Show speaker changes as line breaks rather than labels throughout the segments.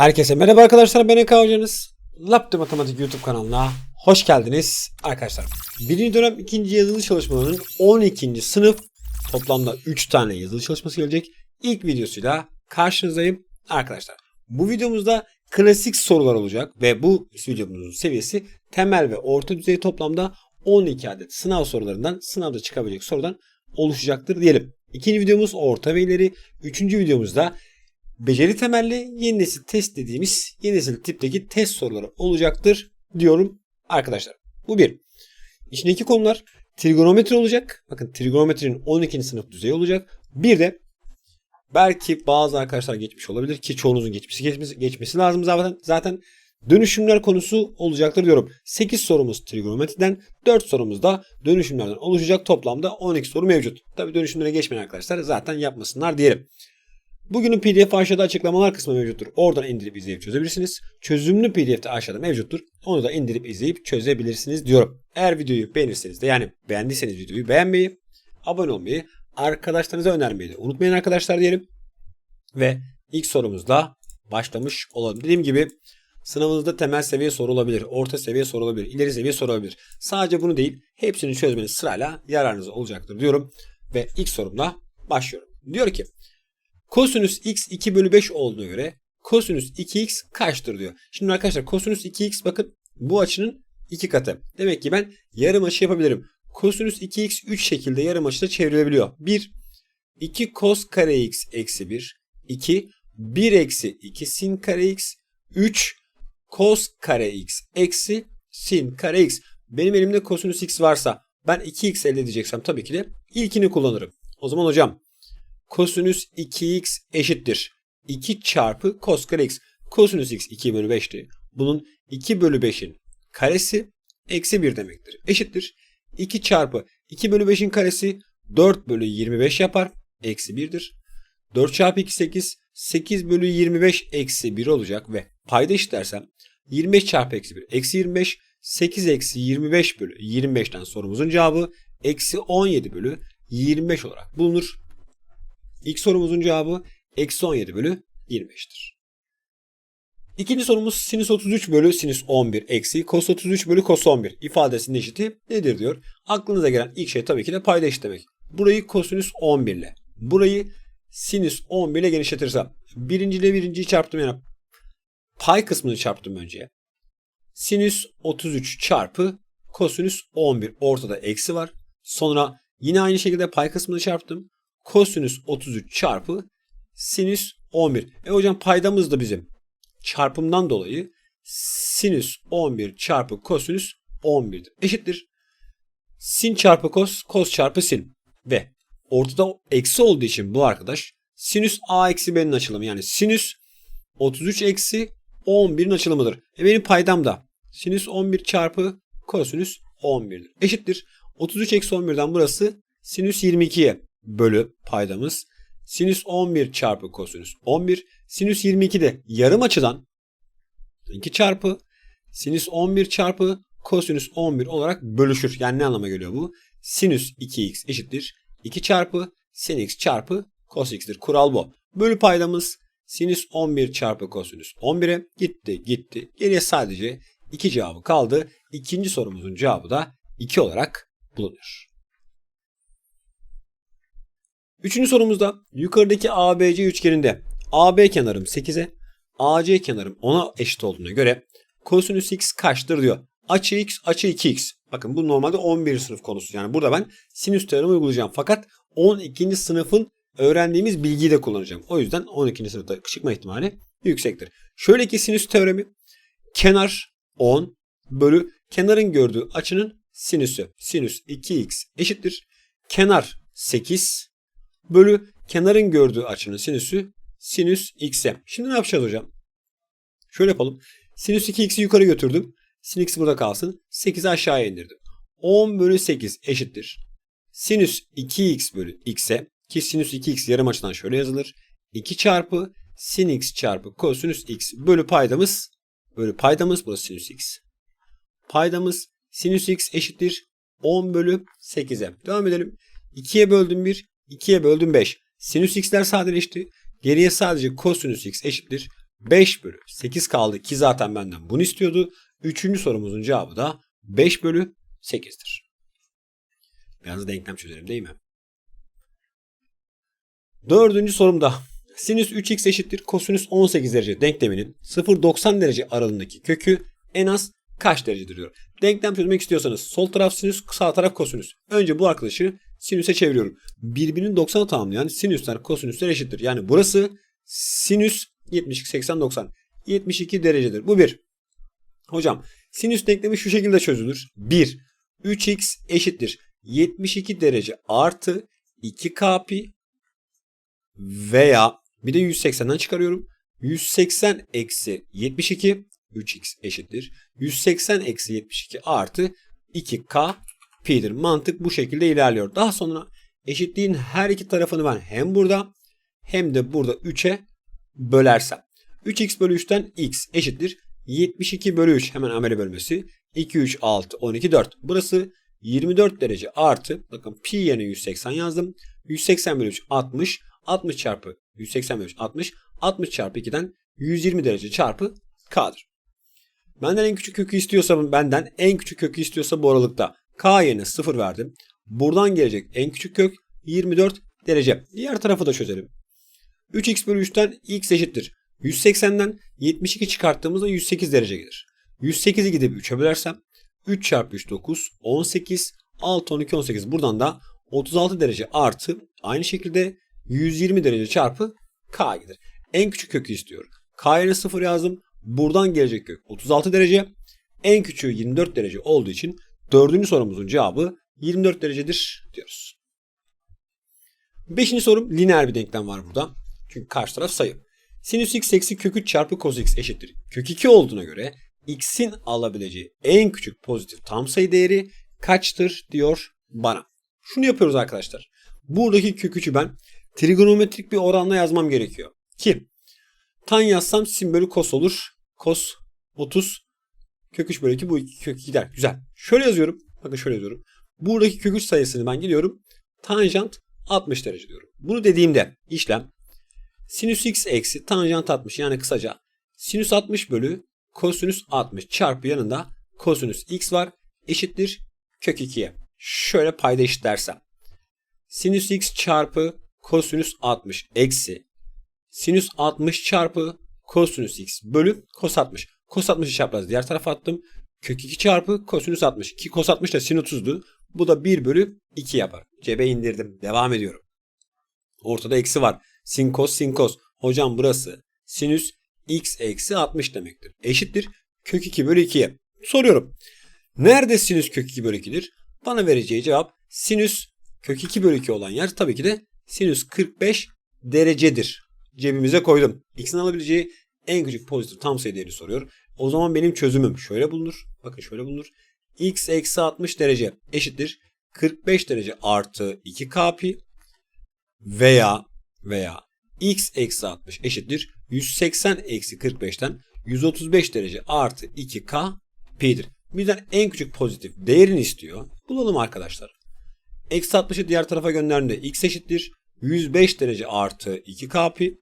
Herkese merhaba arkadaşlar ben Eka Hocanız. Laptop Matematik YouTube kanalına hoş geldiniz arkadaşlar. Birinci dönem ikinci yazılı çalışmalarının 12. sınıf toplamda 3 tane yazılı çalışması gelecek. İlk videosuyla karşınızdayım arkadaşlar. Bu videomuzda klasik sorular olacak ve bu videomuzun seviyesi temel ve orta düzey toplamda 12 adet sınav sorularından sınavda çıkabilecek sorudan oluşacaktır diyelim. İkinci videomuz orta ve ileri. Üçüncü videomuzda beceri temelli yeni nesil test dediğimiz yeni nesil tipteki test soruları olacaktır diyorum arkadaşlar. Bu bir. İçindeki konular trigonometri olacak. Bakın trigonometrinin 12. sınıf düzeyi olacak. Bir de belki bazı arkadaşlar geçmiş olabilir ki çoğunuzun geçmesi geçmesi, geçmesi lazım zaten. Zaten dönüşümler konusu olacaktır diyorum. 8 sorumuz trigonometriden, 4 sorumuz da dönüşümlerden oluşacak. Toplamda 12 soru mevcut. Tabii dönüşümlere geçmeyen arkadaşlar zaten yapmasınlar diyelim. Bugünün PDF aşağıda açıklamalar kısmı mevcuttur. Oradan indirip izleyip çözebilirsiniz. Çözümlü PDF de aşağıda mevcuttur. Onu da indirip izleyip çözebilirsiniz diyorum. Eğer videoyu beğenirseniz de yani beğendiyseniz videoyu beğenmeyi, abone olmayı, arkadaşlarınıza önermeyi de unutmayın arkadaşlar diyelim. Ve ilk sorumuzla başlamış olalım. Dediğim gibi sınavınızda temel seviye soru olabilir, orta seviye soru olabilir, ileri seviye soru olabilir. Sadece bunu değil hepsini çözmeniz sırayla yararınıza olacaktır diyorum. Ve ilk sorumla başlıyorum. Diyor ki Kosinüs x 2 bölü 5 olduğuna göre kosinüs 2x kaçtır diyor. Şimdi arkadaşlar kosinüs 2x bakın bu açının 2 katı. Demek ki ben yarım açı yapabilirim. Kosinüs 2x 3 şekilde yarım açıda çevrilebiliyor. 1 2 kos kare x eksi 1 2 1 eksi 2 sin kare x 3 kos kare x eksi sin kare x. Benim elimde kosinüs x varsa ben 2x elde edeceksem tabii ki de ilkini kullanırım. O zaman hocam kosinüs 2x eşittir. 2 çarpı kos kare x. Kosinüs x 2 bölü 5'ti. Bunun 2 bölü 5'in karesi eksi 1 demektir. Eşittir. 2 çarpı 2 bölü 5'in karesi 4 bölü 25 yapar. Eksi 1'dir. 4 çarpı 2 8. 8 bölü 25 eksi 1 olacak ve payda eşitlersem 25 çarpı eksi 1 eksi 25 8 eksi 25 bölü 25'ten sorumuzun cevabı eksi 17 bölü 25 olarak bulunur. İlk sorumuzun cevabı eksi 17 bölü 25'tir. İkinci sorumuz sinüs 33 bölü sinüs 11 eksi kos 33 bölü kos 11 ifadesinin eşiti nedir diyor. Aklınıza gelen ilk şey tabii ki de payda demek. Burayı kosinüs 11 ile, burayı sinüs 11 ile genişletirsem birinci ile birinciyi çarptım yani pay kısmını çarptım önce. Sinüs 33 çarpı kosinüs 11 ortada eksi var. Sonra yine aynı şekilde pay kısmını çarptım kosinüs 33 çarpı sinüs 11. E hocam paydamız da bizim. Çarpımdan dolayı sinüs 11 çarpı kosinüs 11'dir. Eşittir. Sin çarpı kos, kos çarpı sin. Ve ortada eksi olduğu için bu arkadaş sinüs a eksi b'nin açılımı. Yani sinüs 33 eksi 11'in açılımıdır. E benim paydam da sinüs 11 çarpı kosinüs 11'dir. Eşittir. 33 eksi 11'den burası sinüs 22'ye bölü paydamız sinüs 11 çarpı kosinüs 11. Sinüs 22 de yarım açıdan 2 çarpı sinüs 11 çarpı kosinüs 11 olarak bölüşür. Yani ne anlama geliyor bu? Sinüs 2x eşittir 2 çarpı sin x çarpı cos x'tir. Kural bu. Bölü paydamız sinüs 11 çarpı kosinüs 11'e gitti gitti. Geriye sadece 2 cevabı kaldı. İkinci sorumuzun cevabı da 2 olarak bulunur. Üçüncü sorumuzda yukarıdaki ABC üçgeninde AB kenarım 8'e, AC kenarım 10'a eşit olduğuna göre kosinüs x kaçtır diyor. Açı x, açı 2x. Bakın bu normalde 11. sınıf konusu. Yani burada ben sinüs teoremi uygulayacağım. Fakat 12. sınıfın öğrendiğimiz bilgiyi de kullanacağım. O yüzden 12. sınıfta çıkma ihtimali yüksektir. Şöyle ki sinüs teoremi kenar 10 bölü kenarın gördüğü açının sinüsü. Sinüs 2x eşittir. Kenar 8 bölü kenarın gördüğü açının sinüsü sinüs x'e. Şimdi ne yapacağız hocam? Şöyle yapalım. Sinüs 2x'i yukarı götürdüm. Sin x burada kalsın. 8'i aşağıya indirdim. 10 bölü 8 eşittir. Sinüs 2x bölü x'e ki sinüs 2x yarım açıdan şöyle yazılır. 2 çarpı sin x çarpı kosinüs x bölü paydamız bölü paydamız burası sinüs x. Paydamız sinüs x eşittir 10 bölü 8'e. Devam edelim. 2'ye böldüm 1, 2'ye böldüm 5. Sinüs x'ler sadeleşti. Geriye sadece kosinüs x eşittir. 5 bölü 8 kaldı ki zaten benden bunu istiyordu. Üçüncü sorumuzun cevabı da 5 bölü 8'dir. Biraz denklem çözelim değil mi? Dördüncü sorumda sinüs 3x eşittir kosinüs 18 derece denkleminin 0-90 derece aralığındaki kökü en az kaç derecedir diyor. Denklem çözmek istiyorsanız sol taraf sinüs sağ taraf kosinüs. Önce bu arkadaşı sinüse çeviriyorum. Birbirini 90'a tamamlayan sinüsler kosinüsler eşittir. Yani burası sinüs 72 80 90 72 derecedir. Bu bir. Hocam sinüs denklemi şu şekilde çözülür. 1 3x eşittir 72 derece artı 2k pi veya bir de 180'den çıkarıyorum. 180 eksi 72 3x eşittir. 180 eksi 72 artı 2k pi'dir. Mantık bu şekilde ilerliyor. Daha sonra eşitliğin her iki tarafını ben hem burada hem de burada 3'e bölersem. 3x bölü 3'ten x eşittir. 72 bölü 3 hemen amele bölmesi. 2, 3, 6, 12, 4. Burası 24 derece artı. Bakın pi yerine 180 yazdım. 180 bölü 3 60. 60 çarpı 180 bölü 3 60. 60 çarpı 2'den 120 derece çarpı k'dır. Benden en küçük kökü istiyorsa benden en küçük kökü istiyorsa bu aralıkta k yerine 0 verdim. Buradan gelecek en küçük kök 24 derece. Diğer tarafı da çözelim. 3x bölü 3'ten x eşittir. 180'den 72 çıkarttığımızda 108 derece gelir. 108'i gidip 3'e bölersem 3 çarpı 3 9 18 6 12 18 buradan da 36 derece artı aynı şekilde 120 derece çarpı k gelir. En küçük kökü istiyor. K yerine 0 yazdım. Buradan gelecek kök 36 derece. En küçüğü 24 derece olduğu için dördüncü sorumuzun cevabı 24 derecedir diyoruz. Beşinci sorum lineer bir denklem var burada. Çünkü karşı taraf sayı. Sinüs x eksi kök 3 çarpı cos x eşittir. Kök 2 olduğuna göre x'in alabileceği en küçük pozitif tam sayı değeri kaçtır diyor bana. Şunu yapıyoruz arkadaşlar. Buradaki kök 3'ü ben trigonometrik bir oranla yazmam gerekiyor. Ki tan yazsam sin bölü cos olur. Cos 30 kök 3 bölü 2 bu 2 kök 2 gider. Güzel. Şöyle yazıyorum. Bakın şöyle yazıyorum. Buradaki kök 3 sayısını ben gidiyorum. Tanjant 60 derece diyorum. Bunu dediğimde işlem sinüs x eksi tanjant 60 yani kısaca sinüs 60 bölü kosinüs 60 çarpı yanında kosinüs x var eşittir kök 2'ye. Şöyle payda eşitlersem. Sinüs x çarpı kosinüs 60 eksi sinüs 60 çarpı kosinüs x bölü kos 60. Kos 60'ı çapraz diğer tarafa attım. Kök 2 çarpı kosinüs 60. Ki kos 60 da sin 30'du. Bu da 1 bölü 2 yapar. Cebe indirdim. Devam ediyorum. Ortada eksi var. Sin kos sin kos. Hocam burası sinüs x eksi 60 demektir. Eşittir kök 2 bölü 2'ye. Soruyorum. Nerede sinüs kök 2 bölü 2'dir? Bana vereceği cevap sinüs kök 2 bölü 2 olan yer tabii ki de sinüs 45 derecedir. Cebimize koydum. X'in alabileceği en küçük pozitif tam sayı değeri soruyor. O zaman benim çözümüm şöyle bulunur. Bakın şöyle bulunur. X eksi 60 derece eşittir. 45 derece artı 2k pi veya veya x eksi 60 eşittir. 180 eksi 45'ten 135 derece artı 2k pi'dir. Bizden en küçük pozitif değerini istiyor. Bulalım arkadaşlar. Eksi 60'ı diğer tarafa gönderdiğinde x eşittir. 105 derece artı 2k pi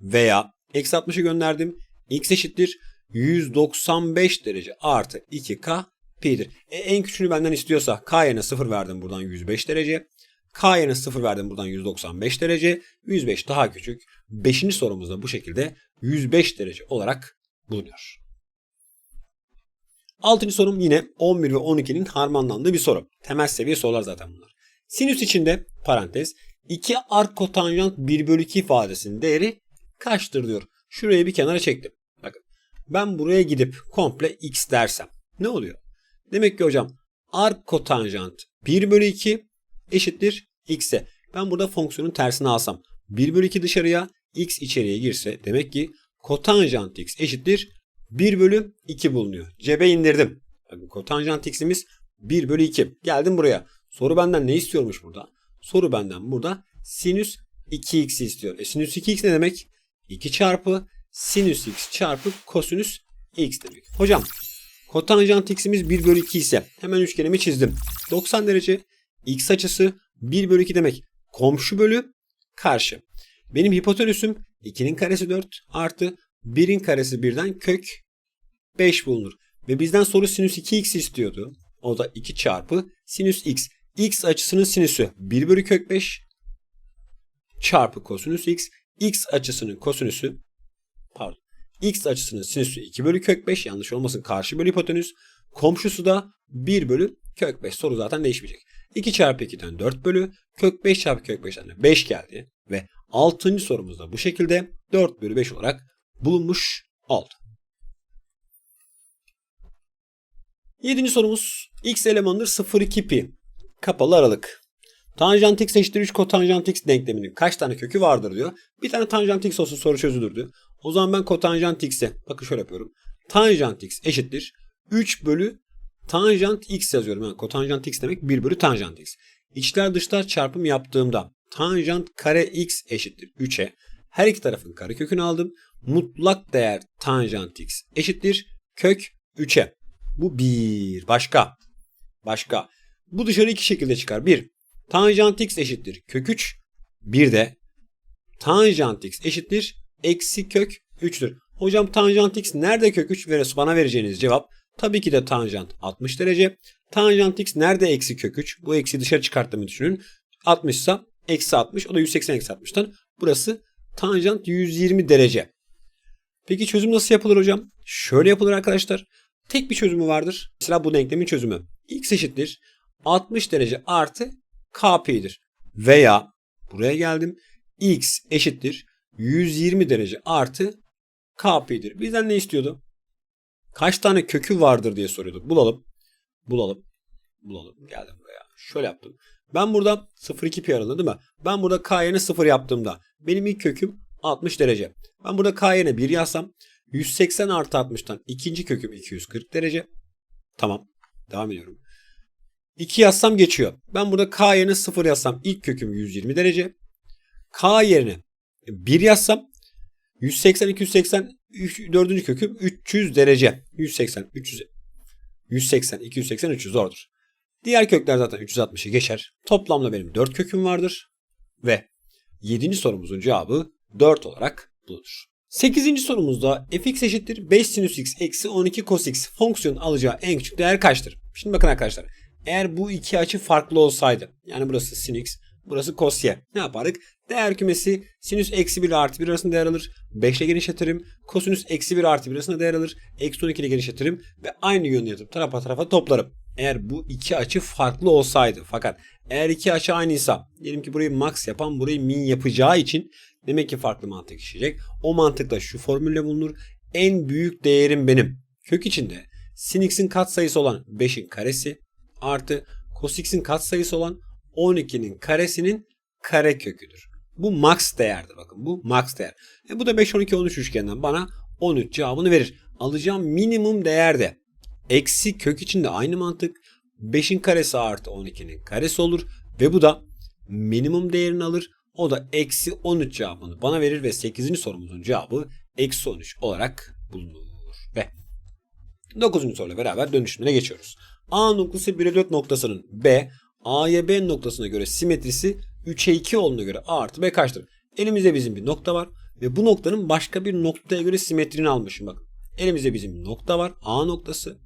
veya eksi 60'ı gönderdim. x eşittir. 195 derece artı 2k pi'dir. E, en küçüğünü benden istiyorsa k yerine 0 verdim buradan 105 derece. K yerine 0 verdim buradan 195 derece. 105 daha küçük. 5. sorumuzda bu şekilde 105 derece olarak bulunuyor. 6. sorum yine 11 ve 12'nin harmanlandığı bir soru. Temel seviye sorular zaten bunlar. Sinüs içinde parantez 2 ark kotanjant 1 bölü 2 ifadesinin değeri kaçtır diyor. Şurayı bir kenara çektim. Bakın ben buraya gidip komple x dersem ne oluyor? Demek ki hocam ark kotanjant 1 bölü 2 eşittir x'e. Ben burada fonksiyonun tersini alsam 1 bölü 2 dışarıya x içeriye girse demek ki kotanjant x eşittir 1 bölü 2 bulunuyor. Cebe indirdim. Bakın kotanjant x'imiz 1 bölü 2. Geldim buraya. Soru benden ne istiyormuş burada? Soru benden burada sinüs 2x istiyor. E sinüs 2x ne demek? 2 çarpı sinüs x çarpı kosinüs x demek. Hocam kotanjant x'imiz 1 bölü 2 ise hemen üçgenimi çizdim. 90 derece x açısı 1 bölü 2 demek. Komşu bölü karşı. Benim hipotenüsüm 2'nin karesi 4 artı 1'in karesi birden kök 5 bulunur. Ve bizden soru sinüs 2x istiyordu. O da 2 çarpı sinüs x. x açısının sinüsü 1 bölü kök 5 çarpı kosinüs x. x açısının kosinüsü pardon. x açısının sinüsü 2 bölü kök 5 yanlış olmasın karşı bölü hipotenüs. Komşusu da 1 bölü kök 5. Soru zaten değişmeyecek. 2 çarpı 2'den 4 bölü kök 5 çarpı kök 5'ten de 5 geldi. Ve 6. sorumuzda bu şekilde 4 bölü 5 olarak bulunmuş oldu. 7. sorumuz x elemanıdır 0,2 pi. Kapalı aralık. Tanjant x eşittir 3 kotanjant x denkleminin kaç tane kökü vardır diyor. Bir tane tanjant x olsun soru çözülür diyor. O zaman ben kotanjant x'e bakın şöyle yapıyorum. Tanjant x eşittir 3 bölü tanjant x yazıyorum. Yani kotanjant x demek 1 bölü tanjant x. İçler dışlar çarpım yaptığımda tanjant kare x eşittir 3'e. Her iki tarafın kare kökünü aldım. Mutlak değer tanjant x eşittir kök 3'e. Bu bir. Başka. Başka. Bu dışarı iki şekilde çıkar. Bir. Tanjant x eşittir kök 3. Bir de tanjant x eşittir eksi kök 3'tür. Hocam tanjant x nerede kök 3 verirse bana vereceğiniz cevap tabii ki de tanjant 60 derece. Tanjant x nerede eksi kök 3? Bu eksi dışarı çıkarttığımı düşünün. 60 ise eksi 60 o da 180 eksi 60'tan. Burası tanjant 120 derece. Peki çözüm nasıl yapılır hocam? Şöyle yapılır arkadaşlar. Tek bir çözümü vardır. Mesela bu denklemin çözümü. x eşittir 60 derece artı kp'dir. Veya buraya geldim. x eşittir 120 derece artı kp'dir. Bizden ne istiyordu? Kaç tane kökü vardır diye soruyordu. Bulalım. Bulalım. Bulalım. Geldim buraya. Şöyle yaptım. Ben burada 0,2 pi aralığında değil mi? Ben burada k yerine 0 yaptığımda benim ilk köküm 60 derece. Ben burada k yerine 1 yazsam 180 artı 60'tan ikinci köküm 240 derece. Tamam. Devam ediyorum. 2 yazsam geçiyor. Ben burada k yerine 0 yazsam ilk köküm 120 derece. k yerine 1 yazsam 180 280 3, dördüncü köküm 300 derece. 180 300 180 280 300 zordur. Diğer kökler zaten 360'ı geçer. Toplamda benim 4 köküm vardır. Ve 7. sorumuzun cevabı 4 olarak bulunur. 8. sorumuzda fx eşittir 5 sinüs x eksi 12 cos x fonksiyon alacağı en küçük değer kaçtır? Şimdi bakın arkadaşlar. Eğer bu iki açı farklı olsaydı yani burası sin burası cos y ne yapardık? Değer kümesi sinüs eksi 1 ile artı 1 arasında değer alır. 5 ile genişletirim. Kosinüs eksi 1 artı 1 arasında değer alır. Eksi 12 ile genişletirim. Ve aynı yönde yatıp tarafa tarafa toplarım. Eğer bu iki açı farklı olsaydı fakat eğer iki açı aynıysa diyelim ki burayı max yapan burayı min yapacağı için demek ki farklı mantık işleyecek. O mantıkla şu formülle bulunur. En büyük değerim benim. Kök içinde sin x'in katsayısı olan 5'in karesi artı cos x'in katsayısı olan 12'nin karesinin kare köküdür. Bu max değerdir bakın. Bu max değer. E bu da 5 12 13 üçgeninden bana 13 cevabını verir. Alacağım minimum değerde eksi kök içinde aynı mantık 5'in karesi artı 12'nin karesi olur ve bu da minimum değerini alır. O da eksi 13 cevabını bana verir ve 8. sorumuzun cevabı eksi 13 olarak bulunur. Ve 9. soruyla beraber dönüşümüne geçiyoruz. A noktası 1'e 4 noktasının B, A'ya B noktasına göre simetrisi 3'e 2 olduğuna göre A artı B kaçtır? Elimizde bizim bir nokta var ve bu noktanın başka bir noktaya göre simetrini almışım. Bakın elimizde bizim bir nokta var. A noktası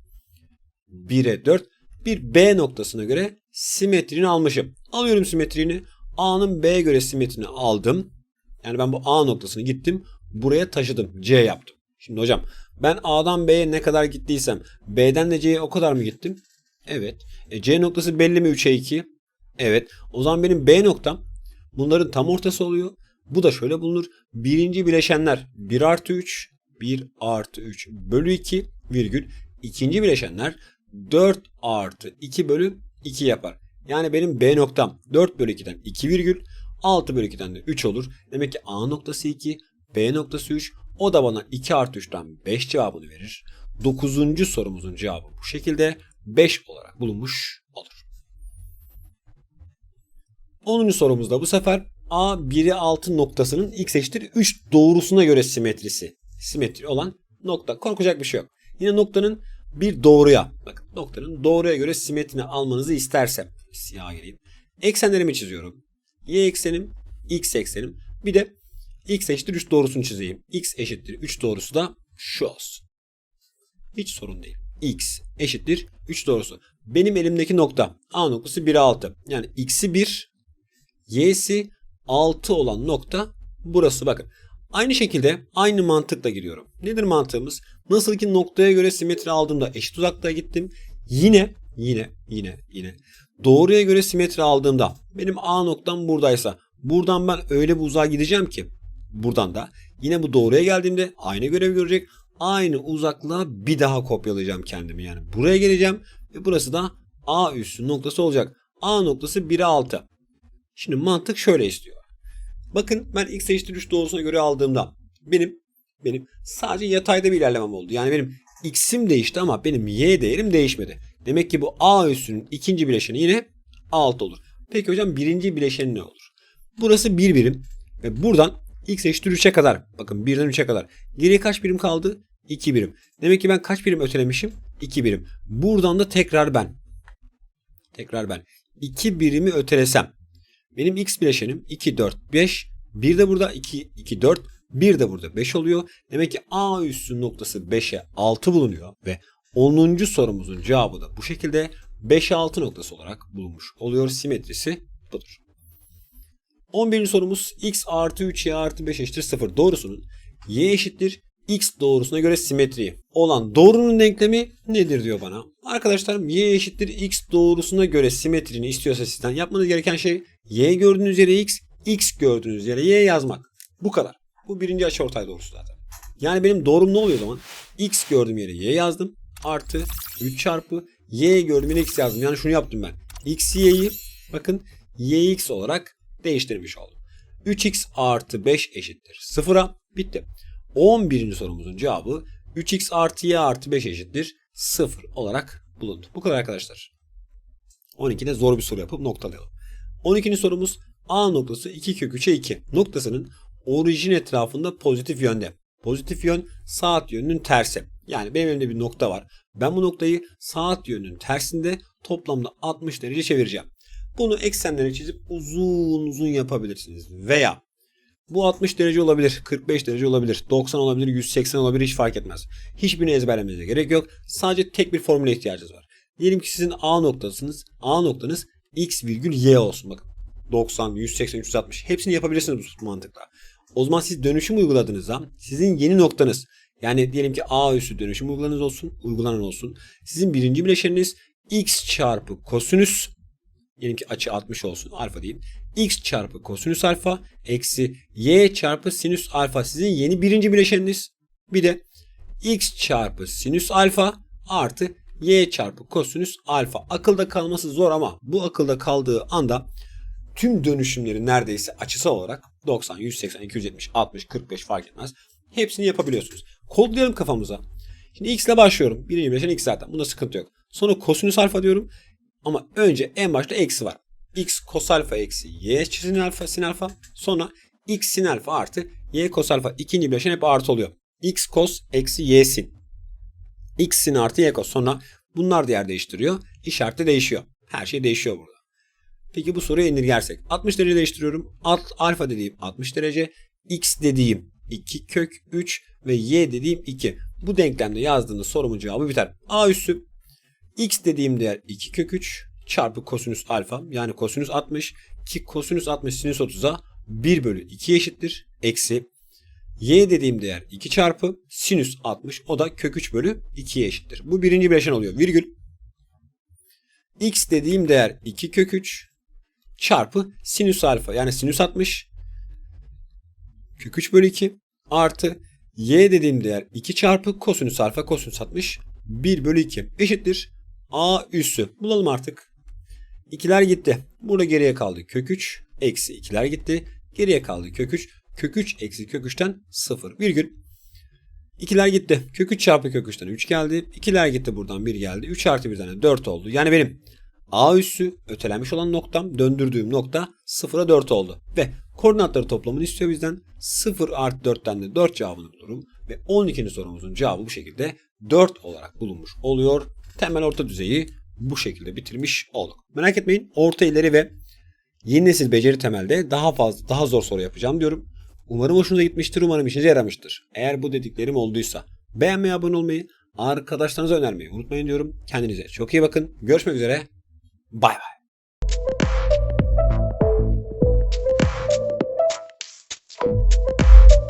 1'e 4 bir B noktasına göre simetrini almışım. Alıyorum simetrini. A'nın B'ye göre simetrini aldım. Yani ben bu A noktasını gittim. Buraya taşıdım. C yaptım. Şimdi hocam ben A'dan B'ye ne kadar gittiysem B'den de C'ye o kadar mı gittim? Evet. E, C noktası belli mi 3'e 2? Evet. O zaman benim B noktam bunların tam ortası oluyor. Bu da şöyle bulunur. Birinci bileşenler 1 artı 3, 1 artı 3 bölü 2 virgül. İkinci bileşenler 4 artı 2 bölü 2 yapar. Yani benim B noktam 4 bölü 2'den 2 virgül 6 bölü 2'den de 3 olur. Demek ki A noktası 2, B noktası 3. O da bana 2 artı 3'ten 5 cevabını verir. 9. sorumuzun cevabı bu şekilde 5 olarak bulunmuş olur. 10. sorumuzda bu sefer A 1'e 6 noktasının x eşittir 3 doğrusuna göre simetrisi. Simetri olan nokta. Korkacak bir şey yok. Yine noktanın bir doğruya, bakın noktanın doğruya göre simetrini almanızı istersem, siyah gireyim. Eksenlerimi çiziyorum. Y eksenim, x eksenim. Bir de x eşittir 3 doğrusunu çizeyim. x eşittir 3 doğrusu da şu olsun. Hiç sorun değil. X eşittir 3 doğrusu. Benim elimdeki nokta a noktası 1'e 6. Yani x'i 1 y'si 6 olan nokta burası bakın. Aynı şekilde aynı mantıkla giriyorum. Nedir mantığımız? Nasıl ki noktaya göre simetri aldığımda eşit uzaklığa gittim. Yine yine yine yine doğruya göre simetri aldığımda benim A noktam buradaysa buradan ben öyle bir uzağa gideceğim ki buradan da yine bu doğruya geldiğimde aynı görev görecek. Aynı uzaklığa bir daha kopyalayacağım kendimi. Yani buraya geleceğim ve burası da A üssü noktası olacak. A noktası 1'e 6. Şimdi mantık şöyle istiyor. Bakın ben x eşittir 3 doğrusuna göre aldığımda benim benim sadece yatayda bir ilerlemem oldu. Yani benim x'im değişti ama benim y değerim değişmedi. Demek ki bu a üssünün ikinci bileşeni yine 6 olur. Peki hocam birinci bileşeni ne olur? Burası bir birim ve buradan x eşittir 3'e kadar bakın 1'den 3'e kadar geriye kaç birim kaldı? 2 birim. Demek ki ben kaç birim ötelemişim? 2 birim. Buradan da tekrar ben. Tekrar ben. 2 birimi ötelesem benim x bileşenim 2, 4, 5. Bir de burada 2, 2, 4. Bir de burada 5 oluyor. Demek ki A üssü noktası 5'e 6 bulunuyor. Ve 10. sorumuzun cevabı da bu şekilde 5'e 6 noktası olarak bulunmuş oluyor. Simetrisi budur. 11. sorumuz x artı 3 y artı 5 eşittir 0 doğrusunun y eşittir x doğrusuna göre simetri olan doğrunun denklemi nedir diyor bana. Arkadaşlar y eşittir x doğrusuna göre simetrini istiyorsa sizden yapmanız gereken şey y gördüğünüz yere x, x gördüğünüz yere y yazmak. Bu kadar. Bu birinci açıortay doğrusu zaten. Yani benim doğrum ne oluyor o zaman? x gördüğüm yere y yazdım. Artı 3 çarpı y gördüğüm yere x yazdım. Yani şunu yaptım ben. x y'yi bakın yx olarak değiştirmiş oldum. 3x artı 5 eşittir 0'a. Bitti. 11. sorumuzun cevabı 3x artı y artı 5 eşittir 0 olarak bulundu. Bu kadar arkadaşlar. 12'de zor bir soru yapıp noktalayalım. 12. sorumuz A noktası 2 kök 3'e 2 noktasının orijin etrafında pozitif yönde. Pozitif yön saat yönünün tersi. Yani benim elimde bir nokta var. Ben bu noktayı saat yönünün tersinde toplamda 60 derece çevireceğim. Bunu eksenlere çizip uzun uzun yapabilirsiniz. Veya bu 60 derece olabilir, 45 derece olabilir, 90 olabilir, 180 olabilir hiç fark etmez. Hiçbirini ezberlemenize gerek yok. Sadece tek bir formüle ihtiyacınız var. Diyelim ki sizin A noktasınız, A noktanız x virgül y olsun bakın. 90, 180, 360 hepsini yapabilirsiniz bu mantıkla. O zaman siz dönüşüm uyguladığınızda sizin yeni noktanız yani diyelim ki A üssü dönüşüm uygulanız olsun, uygulanan olsun. Sizin birinci bileşeniniz x çarpı kosinüs diyelim ki açı 60 olsun alfa diyeyim. X çarpı kosinüs alfa eksi y çarpı sinüs alfa sizin yeni birinci bileşeniniz. Bir de x çarpı sinüs alfa artı y çarpı kosinüs alfa. Akılda kalması zor ama bu akılda kaldığı anda tüm dönüşümleri neredeyse açısal olarak 90, 180, 270, 60, 45 fark etmez. Hepsini yapabiliyorsunuz. Kodlayalım kafamıza. Şimdi x ile başlıyorum. Birinci bileşen x zaten. Bunda sıkıntı yok. Sonra kosinüs alfa diyorum. Ama önce en başta eksi var. X kos alfa eksi y sin alfa sin alfa. Sonra x sin alfa artı y kos alfa. İkinci bileşen hep artı oluyor. x kos eksi y sin. x sin artı y kos. Sonra bunlar da yer değiştiriyor. İşaret de değişiyor. Her şey değişiyor burada. Peki bu soruyu indirgersek. 60 derece değiştiriyorum. Alt, alfa dediğim 60 derece. X dediğim 2 kök 3 ve y dediğim 2. Bu denklemde yazdığınız sorumun cevabı biter. A üssü x dediğim değer 2 kök 3 çarpı kosinüs alfa yani kosinüs 60 ki kosinüs 60 sinüs 30'a 1 bölü 2 eşittir. Eksi y dediğim değer 2 çarpı sinüs 60 o da kök 3 bölü 2'ye eşittir. Bu birinci bileşen oluyor. Virgül x dediğim değer 2 kök 3 çarpı sinüs alfa yani sinüs 60 kök 3 bölü 2 artı y dediğim değer 2 çarpı kosinüs alfa kosinüs 60 1 bölü 2 eşittir a üssü. Bulalım artık. İkiler gitti. Burada geriye kaldı kök 3 eksi ikiler gitti. Geriye kaldı kök 3. Kök 3 eksi kök 3'ten 0 virgül. İkiler gitti. Kök 3 çarpı kök 3'ten 3 geldi. İkiler gitti buradan 1 geldi. 3 artı 1'den de 4 oldu. Yani benim A üssü ötelenmiş olan noktam döndürdüğüm nokta 0'a 4 oldu. Ve koordinatları toplamını istiyor bizden. 0 artı 4'ten de 4 cevabını bulurum. Ve 12. sorumuzun cevabı bu şekilde 4 olarak bulunmuş oluyor. Temel orta düzeyi bu şekilde bitirmiş olduk. Merak etmeyin orta ileri ve yeni nesil beceri temelde daha fazla daha zor soru yapacağım diyorum. Umarım hoşunuza gitmiştir. Umarım işinize yaramıştır. Eğer bu dediklerim olduysa beğenmeyi, abone olmayı, arkadaşlarınıza önermeyi unutmayın diyorum. Kendinize çok iyi bakın. Görüşmek üzere. Bay bay.